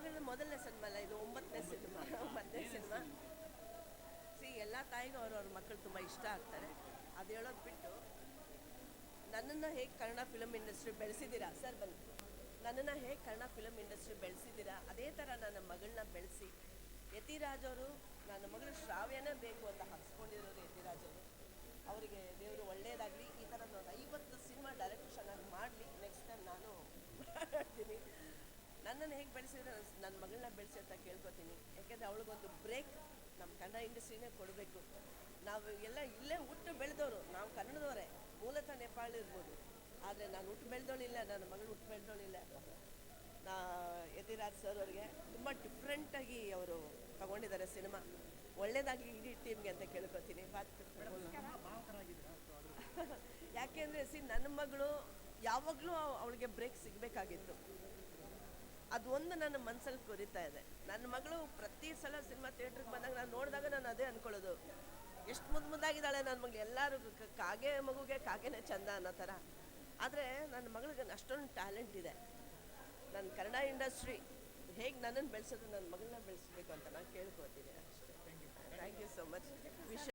ಮಗಳ ಮೊದಲನೇ ಸಿನಿಮಾ ಇದು ಒಂಬತ್ತನೇ ಸಿನಿಮಾ ಒಂಬತ್ತನೇ ಸಿನಿಮಾ ಸಿ ಎಲ್ಲ ತಾಯಿಗೂ ಅವ್ರವ್ರ ಮಕ್ಕಳು ತುಂಬ ಇಷ್ಟ ಆಗ್ತಾರೆ. ಅದು ಹೇಳೋದು ಬಿಟ್ಟು, ನನ್ನನ್ನು ಹೇಗೆ ಕನ್ನಡ ಫಿಲಮ್ ಇಂಡಸ್ಟ್ರಿ ಬೆಳೆಸಿದ್ದೀರಾ? ಸರ್ ಬಂದು ನನ್ನನ್ನು ಹೇಗೆ ಕನ್ನಡ ಫಿಲಮ್ ಇಂಡಸ್ಟ್ರಿ ಬೆಳೆಸಿದ್ದೀರಾ? ಅದೇ ಥರ ನನ್ನ ಮಗಳನ್ನ ಬೆಳೆಸಿ. ಯತಿರಾಜ್ ಅವರು, ನನ್ನ ಮಗಳು ಶ್ರಾವ್ಯನೇ ನನ್ನನ್ನು ಹೇಗೆ ಬೆಳೆಸಿದ್ರೆ ನನ್ನ ಮಗಳನ್ನ ಬೆಳೆಸಿ ಅಂತ ಕೇಳ್ಕೊತೀನಿ. ಯಾಕೆಂದರೆ ಅವಳಿಗೊಂದು ಬ್ರೇಕ್ ನಮ್ಮ ಕನ್ನಡ ಇಂಡಸ್ಟ್ರಿನೇ ಕೊಡಬೇಕು. ನಾವು ಎಲ್ಲ ಇಲ್ಲೇ ಹುಟ್ಟು ಬೆಳೆದವರು ನಾವು ಕನ್ನಡದವರೇ. ಮೂಲತಃ ನೇಪಾಳ ಇರ್ಬೋದು. ಆದರೆ ನಾನು ಹುಟ್ಟು ಬೆಳೆದವಳಿಲ್ಲ ನನ್ನ ಮಗಳು ಹುಟ್ಟು ಬೆಳೆದವಳಿಲ್ಲ ನಾ ಯತಿರಾಜ್ ಸರ್ ಅವರಿಗೆ ತುಂಬ ಡಿಫ್ರೆಂಟಾಗಿ ಅವರು ತಗೊಂಡಿದ್ದಾರೆ ಸಿನಿಮಾ ಒಳ್ಳೇದಾಗಿ ಇಡೀ ಟೀಮ್ಗೆ ಅಂತ ಕೇಳ್ಕೊತೀನಿ. ಯಾಕೆಂದರೆ ಸಿ ನನ್ನ ಮಗಳು ಯಾವಾಗಲೂ ಅವಳಿಗೆ ಬ್ರೇಕ್ ಸಿಗಬೇಕಾಗಿತ್ತು. ಅದು ಒಂದು ನನ್ನ ಮನಸ್ಸಲ್ಲಿ ಕೊರಿತಾ ಇದೆ. ನನ್ನ ಮಗಳು ಪ್ರತಿ ಸಲ ಸಿನಿಮಾ ಥಿಯೇಟ್ರಿಗೆ ಬಂದಾಗ ನಾನು ನೋಡಿದಾಗ ನಾನು ಅದೇ ಅನ್ಕೊಳ್ಳೋದು. ಎಷ್ಟು ಮುದ್ದು ಮುದ್ದಾಗಿದ್ದಾಳೆ ನನ್ನ ಮಗಳು. ಎಲ್ಲರೂ ಕಾಗೆ ಮಗುಗೆ ಕಾಗೆನೇ ಚಂದ ಅನ್ನೋ ಥರ. ಆದರೆ ನನ್ನ ಮಗಳಿಗೆ ಅಷ್ಟೊಂದು ಟ್ಯಾಲೆಂಟ್ ಇದೆ. ನನ್ನ ಕನ್ನಡ ಇಂಡಸ್ಟ್ರಿ ಹೇಗೆ ನನ್ನನ್ನು ಬೆಳೆಸೋದು ನನ್ನ ಮಗಳನ್ನ ಬೆಳೆಸಬೇಕು ಅಂತ ನಾನು ಕೇಳ್ಕೊತೀನಿ ಅಷ್ಟೇ. Thank you so much wish